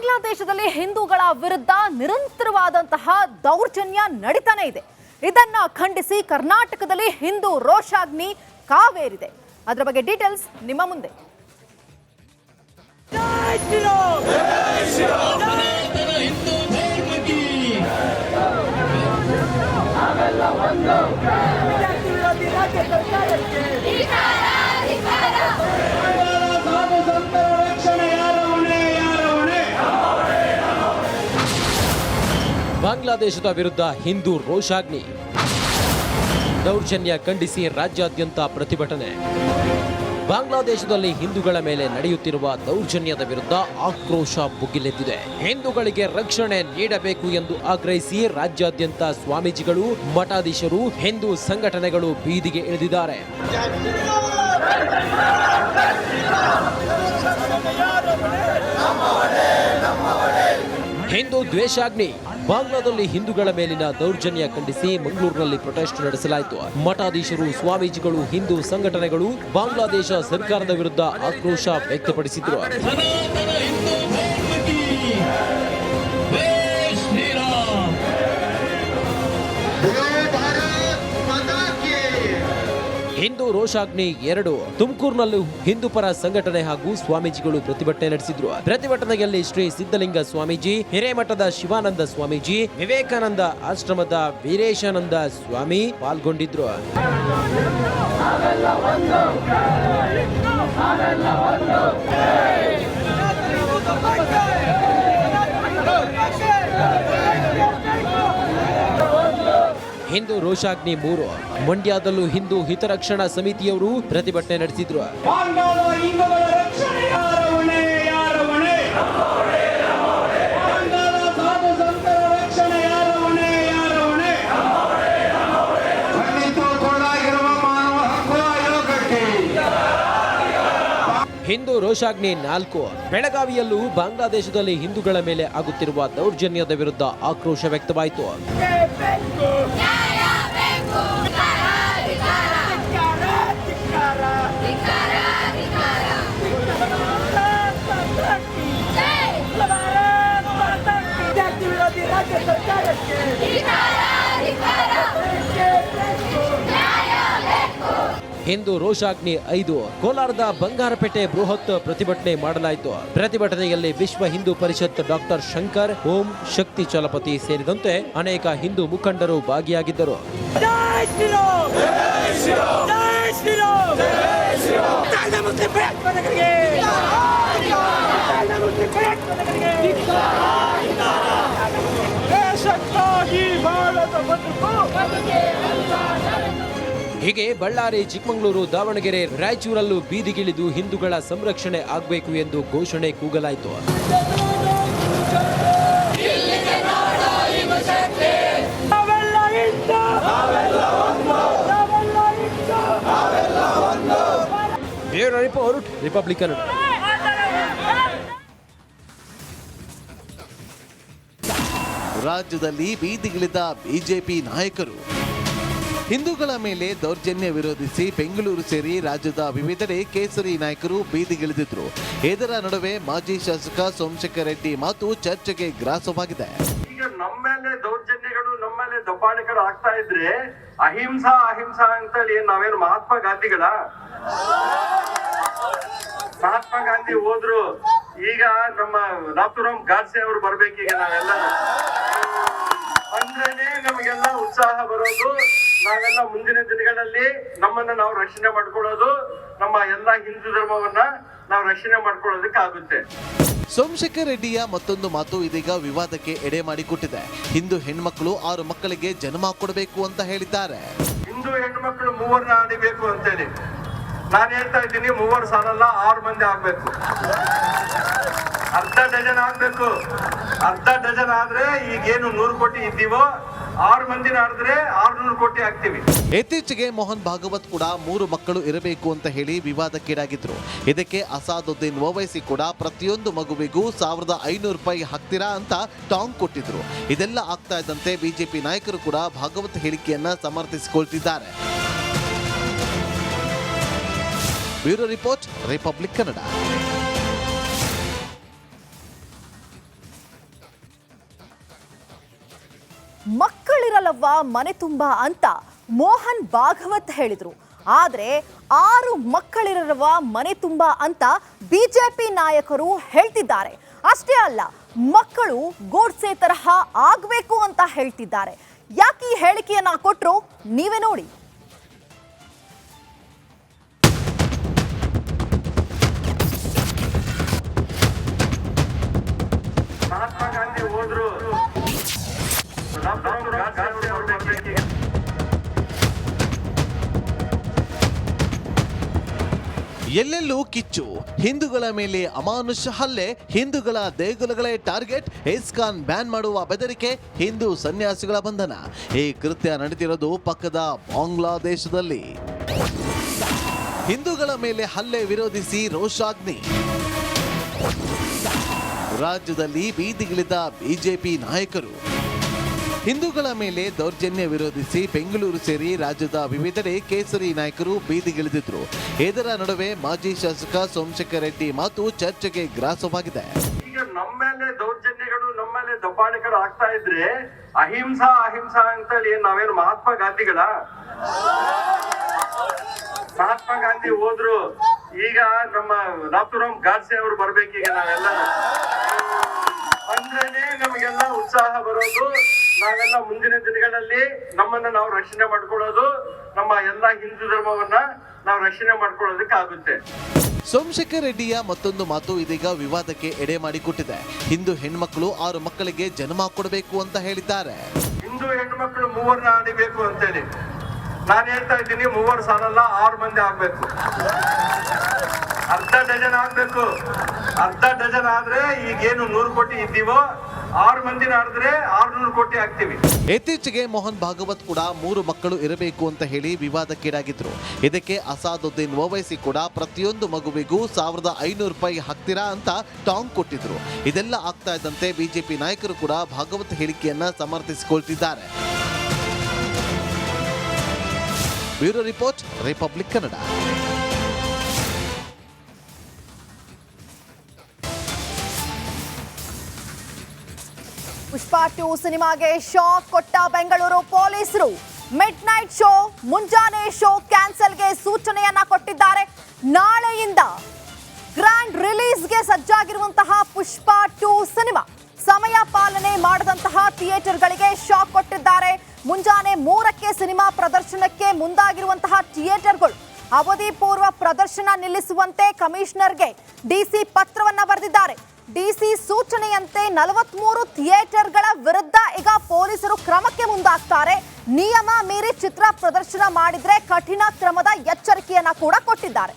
ಬಾಂಗ್ಲಾದೇಶದಲ್ಲಿ ಹಿಂದೂಗಳ ವಿರುದ್ಧ ನಿರಂತರವಾದಂತಹ ದೌರ್ಜನ್ಯ ನಡೀತಾನೆ ಇದೆ. ಇದನ್ನ ಖಂಡಿಸಿ ಕರ್ನಾಟಕದಲ್ಲಿ ಹಿಂದೂ ರೋಷಾಗ್ನಿ ಕಾವೇರಿದೆ. ಅದರ ಬಗ್ಗೆ ಡೀಟೇಲ್ಸ್ ನಿಮ್ಮ ಮುಂದೆ. ಬಾಂಗ್ಲಾದೇಶದ ವಿರುದ್ಧ ಹಿಂದೂ ರೋಷಾಗ್ನಿ. ದೌರ್ಜನ್ಯ ಖಂಡಿಸಿ ರಾಜ್ಯಾದ್ಯಂತ ಪ್ರತಿಭಟನೆ. ಬಾಂಗ್ಲಾದೇಶದಲ್ಲಿ ಹಿಂದೂಗಳ ಮೇಲೆ ನಡೆಯುತ್ತಿರುವ ದೌರ್ಜನ್ಯದ ವಿರುದ್ಧ ಆಕ್ರೋಶ ಭುಗಿಲೆದ್ದಿದೆ. ಹಿಂದೂಗಳಿಗೆ ರಕ್ಷಣೆ ನೀಡಬೇಕು ಎಂದು ಆಗ್ರಹಿಸಿ ರಾಜ್ಯಾದ್ಯಂತ ಸ್ವಾಮೀಜಿಗಳು, ಮಠಾಧೀಶರು, ಹಿಂದೂ ಸಂಘಟನೆಗಳು ಬೀದಿಗೆ ಇಳಿದಿದ್ದಾರೆ. ಹಿಂದೂ ದ್ವೇಷಾಗ್ನಿ. ಬಾಂಗ್ಲಾದಲ್ಲಿ ಹಿಂದೂಗಳ ಮೇಲಿನ ದೌರ್ಜನ್ಯ ಖಂಡಿಸಿ ಮಂಗಳೂರಿನಲ್ಲಿ ಪ್ರೊಟೆಸ್ಟ್ ನಡೆಸಲಾಯಿತು. ಮಠಾಧೀಶರು, ಸ್ವಾಮೀಜಿಗಳು, ಹಿಂದೂ ಸಂಘಟನೆಗಳು ಬಾಂಗ್ಲಾದೇಶ ಸರ್ಕಾರದ ವಿರುದ್ಧ ಆಕ್ರೋಶ ವ್ಯಕ್ತಪಡಿಸಿದ್ರು. ಹಿಂದೂ ರೋಷಾಗ್ನಿ ಎರಡು ತುಮಕೂರಿನಲ್ಲೂ ಹಿಂದೂ ಪರ ಸಂಘಟನೆ ಹಾಗೂ ಸ್ವಾಮೀಜಿಗಳು ಪ್ರತಿಭಟನೆ ನಡೆಸಿದ್ರು. ಪ್ರತಿಭಟನೆಯಲ್ಲಿ ಶ್ರೀ ಸಿದ್ದಲಿಂಗ ಸ್ವಾಮೀಜಿ, ಹಿರೇಮಠದ ಶಿವಾನಂದ ಸ್ವಾಮೀಜಿ, ವಿವೇಕಾನಂದ ಆಶ್ರಮದ ವೀರೇಶಾನಂದ ಸ್ವಾಮಿ ಪಾಲ್ಗೊಂಡಿದ್ರು. ಹಿಂದೂ ರೋಷಾಗ್ನಿ ಮೂರು. ಮಂಡ್ಯದಲ್ಲೂ ಹಿಂದೂ ಹಿತರಕ್ಷಣಾ ಸಮಿತಿಯವರು ಪ್ರತಿಭಟನೆ ನಡೆಸಿದ್ರು. ಹಿಂದೂ ರೋಷಾಗ್ನಿ ನಾಲ್ಕು. ಬೆಳಗಾವಿಯಲ್ಲೂ ಬಾಂಗ್ಲಾದೇಶದಲ್ಲಿ ಹಿಂದೂಗಳ ಮೇಲೆ ಆಗುತ್ತಿರುವ ದೌರ್ಜನ್ಯದ ವಿರುದ್ಧ ಆಕ್ರೋಶ ವ್ಯಕ್ತವಾಯಿತು. ಹಿಂದೂ ರೋಷಾಗ್ನಿ ಐದು, ಕೋಲಾರದ ಬಂಗಾರಪೇಟೆ ಬೃಹತ್ ಪ್ರತಿಭಟನೆ ಮಾಡಲಾಯಿತು. ಪ್ರತಿಭಟನೆಯಲ್ಲಿ ವಿಶ್ವ ಹಿಂದೂ ಪರಿಷತ್ ಡಾಕ್ಟರ್ ಶಂಕರ್, ಓಂ ಶಕ್ತಿ ಚಲಪತಿ ಸೇರಿದಂತೆ ಅನೇಕ ಹಿಂದೂ ಮುಖಂಡರು ಭಾಗಿಯಾಗಿದ್ದರು. ಭಾರತ ಬದುಕು ಹೀಗೆ ಬಳ್ಳಾರಿ ಚಿಕ್ಕಮಗಳೂರು ದಾವಣಗೆರೆ ರಾಯಚೂರಲ್ಲೂ ಬೀದಿಗಿಳಿದು ಹಿಂದೂಗಳ ಸಂರಕ್ಷಣೆ ಆಗಬೇಕು ಎಂದು ಘೋಷಣೆ ಕೂಗಲಾಯಿತು. ರಿಪೋರ್ಟ್ ರಿಪಬ್ಲಿಕನ್ ರಾಜ್ಯದಲ್ಲಿ ಬೀದಿಗಿಳಿದ ಬಿಜೆಪಿ ನಾಯಕರು. ಹಿಂದೂಗಳ ಮೇಲೆ ದೌರ್ಜನ್ಯ ವಿರೋಧಿಸಿ ಬೆಂಗಳೂರು ಸೇರಿ ರಾಜ್ಯದ ವಿವಿಧೆಡೆ ಕೇಸರಿ ನಾಯಕರು ಬೀದಿಗಿಳಿದಿದ್ರು. ಇದರ ನಡುವೆ ಮಾಜಿ ಶಾಸಕ ಸೋಮಶೇಖರ್ ರೆಡ್ಡಿ ಮಾತು ಚರ್ಚೆಗೆ ಗ್ರಾಸವಾಗಿದೆ. ಈಗ ನಮ್ಮ ಮೇಲೆ ದೌರ್ಜನ್ಯಗಳು, ನಮ್ಮ ಮೇಲೆ ದಬ್ಬಾಳಿಕೆಗಳು ಆಗ್ತಾ ಇದ್ರೆ ಅಹಿಂಸಾ ಅಹಿಂಸಾ ಅಂತ ಹೇಳಿ ನಾವೇನು ಮಹಾತ್ಮ ಗಾಂಧಿಗಳ? ಮಹಾತ್ಮ ಗಾಂಧಿ ಹೋದ್ರು, ಈಗ ನಮ್ಮ ನಾಥುರಾಮ್ ಗಾಡ್ಸೆ ಅವರು ಬರ್ಬೇಕೀಗ ನಾವೆಲ್ಲ. ಅಂದ್ರೇನೆ ನಮಗೆಲ್ಲ ಉತ್ಸಾಹ ಬರೋದು. ನಾವೆಲ್ಲ ಮುಂದಿನ ದಿನಗಳಲ್ಲಿ ನಮ್ಮನ್ನ ನಾವು ರಕ್ಷಣೆ ಮಾಡ್ಕೊಳ್ಳೋದು ನಮ್ಮ ಎಲ್ಲ ಹಿಂದೂ ಧರ್ಮವನ್ನ ನಾವು ರಕ್ಷಣೆ ಮಾಡ್ಕೊಳ್ಳೋದಕ್ಕೆ ಆಗುತ್ತೆ. ಸೋಮಶೇಖರ್ ರೆಡ್ಡಿಯ ಮತ್ತೊಂದು ಮಾತು ಇದೀಗ ವಿವಾದಕ್ಕೆ ಎಡೆ ಮಾಡಿಕೊಟ್ಟಿದೆ ಹಿಂದೂ ಹೆಣ್ಮಕ್ಳು ಆರು ಮಕ್ಕಳಿಗೆ ಜನ್ಮ ಕೊಡಬೇಕು ಅಂತ ಹೇಳಿದ್ದಾರೆ. ಹಿಂದೂ ಹೆಣ್ಣು ಮಕ್ಕಳು ಮೂವರ್ನ ಆಡಿಬೇಕು ಅಂತೇಳಿ. ನಾನು ಹೇಳ್ತಾ ಇದ್ದೀನಿ ಮೂವರು ಸಾಲಲ್ಲ ಆರು ಮಂದಿ ಆಗ್ಬೇಕು. ಅರ್ಧ ಡಜನ್ ಆಗ್ಬೇಕು. ಅರ್ಧ ಡಜನ್ ಆದ್ರೆ ಈಗೇನು ನೂರು ಕೋಟಿ ಇದ್ದೀವೋ ಆರು ಮಂದಿ ಆಡಿದ್ರೆ ಆರ್ನೂರು ಕೋಟಿ ಹಾಕ್ತೀವಿ. ಇತ್ತೀಚೆಗೆ ಮೋಹನ್ ಭಾಗವತ್ ಕೂಡ ಮೂರು ಮಕ್ಕಳು ಇರಬೇಕು ಅಂತ ಹೇಳಿ ವಿವಾದಕ್ಕೀಡಾಗಿದ್ರು. ಇದಕ್ಕೆ ಅಸಾದುದ್ದೀನ್ ಓವೈಸಿ ಕೂಡ ಪ್ರತಿಯೊಂದು ಮಗುವಿಗೂ ಸಾವಿರದ ಐನೂರು ರೂಪಾಯಿ ಹಾಕ್ತೀರಾ ಅಂತ ಟಾಂಗ್ ಕೊಟ್ಟಿದ್ರು. ಇದೆಲ್ಲ ಆಗ್ತಾ ಇದ್ದಂತೆ ಬಿಜೆಪಿ ನಾಯಕರು ಕೂಡ ಭಾಗವತ್ ಹೇಳಿಕೆಯನ್ನ ಸಮರ್ಥಿಸಿಕೊಳ್ತಿದ್ದಾರೆ. Bureau report Republic Kannada. ಮಕ್ಕ ಮಕ್ಕಳಿರಲ್ಲವ್ವ ಮನೆ ತುಂಬ ಅಂತ ಮೋಹನ್ ಭಾಗವತ್ ಹೇಳಿದರು. ಆದರೆ ಆರು ಮಕ್ಕಳಿರುವ ಮನೆ ತುಂಬ ಅಂತ ಬಿಜೆಪಿ ನಾಯಕರು ಹೇಳ್ತಿದ್ದಾರೆ. ಅಷ್ಟೇ ಅಲ್ಲ, ಮಕ್ಕಳು ಗೋಡ್ಸೆ ತರಹ ಆಗಬೇಕು ಅಂತ ಹೇಳ್ತಿದ್ದಾರೆ. ಯಾಕೆ ಈ ಹೇಳಿಕೆಯನ್ನ ಕೊಟ್ಟರು ನೀವೇ ನೋಡಿ. ಎಲ್ಲೆಲ್ಲೂ ಕಿಚ್ಚು, ಹಿಂದೂಗಳ ಮೇಲೆ ಅಮಾನುಷ ಹಲ್ಲೆ, ಹಿಂದೂಗಳ ದೇಗುಲಗಳೇ ಟಾರ್ಗೆಟ್ ಇಸ್ಕಾನ್ ಬ್ಯಾನ್ ಮಾಡುವ ಬೆದರಿಕೆ, ಹಿಂದೂ ಸನ್ಯಾಸಿಗಳ ಬಂಧನ. ಈ ಕೃತ್ಯ ನಡೆದಿರೋದು ಪಕ್ಕದ ಬಾಂಗ್ಲಾದೇಶದಲ್ಲಿ. ಹಿಂದೂಗಳ ಮೇಲೆ ಹಲ್ಲೆ ವಿರೋಧಿಸಿ ರೋಷಾಗ್ನಿ. ರಾಜ್ಯದಲ್ಲಿ ಬೀದಿಗಿಳಿದ ಬಿಜೆಪಿ ನಾಯಕರು. ಹಿಂದೂಗಳ ಮೇಲೆ ದೌರ್ಜನ್ಯ ವಿರೋಧಿಸಿ ಬೆಂಗಳೂರು ಸೇರಿ ರಾಜ್ಯದ ವಿವಿಧೆಡೆ ಕೇಸರಿ ನಾಯಕರು ಬೀದಿಗಿಳಿದಿದ್ರು. ಇದರ ನಡುವೆ ಮಾಜಿ ಶಾಸಕ ಸೋಮಶೇಖರ್ ರೆಡ್ಡಿ ಮಾತು ಚರ್ಚೆಗೆ ಗ್ರಾಸವಾಗಿದೆ. ಈಗ ನಮ್ಮ ಮೇಲೆ ದೌರ್ಜನ್ಯಗಳು, ನಮ್ಮ ಮೇಲೆ ದಬ್ಬಾಳಿಕೆಗಳು ಆಗ್ತಾ ಇದ್ರೆ ಅಹಿಂಸಾ ಅಹಿಂಸಾ ಅಂತೇಳಿ ನಾವೇನು ಮಹಾತ್ಮ ಗಾಂಧಿಗಳ? ಮಹಾತ್ಮ ಗಾಂಧಿ ಹೋದ್ರು, ಈಗ ನಮ್ಮ ನಾಥುರಾಮ್ ಗಾಡ್ಸೆ ಅವರು ಬರ್ಬೇಕೀಗ ನಾವೆಲ್ಲ. ಅಂದ್ರೇನೆ ನಮಗೆಲ್ಲ ಉತ್ಸಾಹ ಬರೋದು ನಾವೆಲ್ಲ ಮುಂದಿನ ದಿನಗಳಲ್ಲಿ ನಮ್ಮನ್ನ ನಾವು ರಕ್ಷಣೆ ಮಾಡ್ಕೊಳ್ಳೋದು ನಮ್ಮ ಎಲ್ಲ ಹಿಂದೂ ಧರ್ಮವನ್ನ ನಾವು ರಕ್ಷಣೆ ಮಾಡ್ಕೊಳ್ಳೋದಕ್ಕೆ ಆಗುತ್ತೆ. ಸೋಮಶೇಖರ್ ರೆಡ್ಡಿಯ ಮತ್ತೊಂದು ಮಾತು ಇದೀಗ ವಿವಾದಕ್ಕೆ ಎಡೆ ಮಾಡಿಕೊಟ್ಟಿದೆ. ಹಿಂದೂ ಹೆಣ್ಮಕ್ಳು ಆರು ಮಕ್ಕಳಿಗೆ ಜನ್ಮ ಕೊಡಬೇಕು ಅಂತ ಹೇಳಿದ್ದಾರೆ. ಹಿಂದೂ ಹೆಣ್ಮಕ್ಳು ಮೂವರ್ನ ಆಡಿಬೇಕು ಅಂತೇಳಿ. ನಾನು ಹೇಳ್ತಾ ಇದ್ದೀನಿ ಮೂವರು ಸಾಲಲ್ಲ ಆರು ಮಂದಿ ಆಗ್ಬೇಕು. ಅರ್ಧ ಡಜನ್ ಆಗ್ಬೇಕು. ಅರ್ಧ ಡಜನ್ ಆದ್ರೆ ಈಗೇನು ನೂರು ಕೋಟಿ ಇದ್ದೀವೋ ಆರು ಮಂದಿ ಆಡಿದ್ರೆ ಕೋಟಿ ಇತ್ತೀಚೆಗೆ ಮೋಹನ್ ಭಾಗವತ್ ಕೂಡ ಮೂರು ಮಕ್ಕಳು ಇರಬೇಕು ಅಂತ ಹೇಳಿ ವಿವಾದಕ್ಕೀಡಾಗಿದ್ರು ಇದಕ್ಕೆ ಅಸಾದುದ್ದೀನ್ ಓವೈಸಿ ಕೂಡ ಪ್ರತಿಯೊಂದು ಮಗುವಿಗೂ ಸಾವಿರದ ಐನೂರು ರೂಪಾಯಿ ಹಾಕ್ತೀರಾ ಅಂತ ಟಾಂಗ್ ಕೊಟ್ಟಿದ್ರು. ಇದೆಲ್ಲ ಆಗ್ತಾ ಇದ್ದಂತೆ ಬಿಜೆಪಿ ನಾಯಕರು ಕೂಡ ಭಾಗವತ್ ಹೇಳಿಕೆಯನ್ನ ಸಮರ್ಥಿಸಿಕೊಳ್ತಿದ್ದಾರೆ. Bureau report, Republic Kannada. Pushpa two ಸಿನಿಮಾಗೆ ಶಾಕ್ ಕೊಟ್ಟ ಬೆಂಗಳೂರು ಪೊಲೀಸರು. ಮಿಡ್ ನೈಟ್ ಶೋ ಮುಂಜಾನೆ ಶೋ ಕ್ಯಾನ್ಸಲ್ಗೆ ಸೂಚನೆಯನ್ನ ಕೊಟ್ಟಿದ್ದಾರೆ. ನಾಳೆಯಿಂದ ಗ್ರ್ಯಾಂಡ್ ರಿಲೀಸ್ಗೆ ಸಜ್ಜಾಗಿರುವಂತಹ ಪುಷ್ಪ ಟು ಸಿನಿಮಾ. ಸಮಯ ಪಾಲನೆ ಮಾಡದಂತಹ ಥಿಯೇಟರ್ಗಳಿಗೆ ಶಾಕ್ ಕೊಟ್ಟಿದ್ದಾರೆ. ಮುಂಜಾನೆ ಮೂರಕ್ಕೆ ಸಿನಿಮಾ ಪ್ರದರ್ಶನಕ್ಕೆ ಮುಂದಾಗಿರುವಂತಹ ಥಿಯೇಟರ್ಗಳು. ಅವಧಿ ಪೂರ್ವ ಪ್ರದರ್ಶನ ನಿಲ್ಲಿಸುವಂತೆ ಕಮಿಷನರ್ಗೆ ಡಿಸಿ ಪತ್ರವನ್ನ ಬರೆದಿದ್ದಾರೆ. ಡಿಸಿ ಸೂಚನೆಯಂತೆ ನಲವತ್ಮೂರು ಥಿಯೇಟರ್ಗಳ ವಿರುದ್ಧ ಈಗ ಪೊಲೀಸರು ಕ್ರಮಕ್ಕೆ ಮುಂದಾಗ್ತಾರೆ. ನಿಯಮ ಮೀರಿ ಚಿತ್ರ ಪ್ರದರ್ಶನ ಮಾಡಿದ್ರೆ ಕಠಿಣ ಕ್ರಮದ ಎಚ್ಚರಿಕೆಯನ್ನ ಕೂಡ ಕೊಟ್ಟಿದ್ದಾರೆ.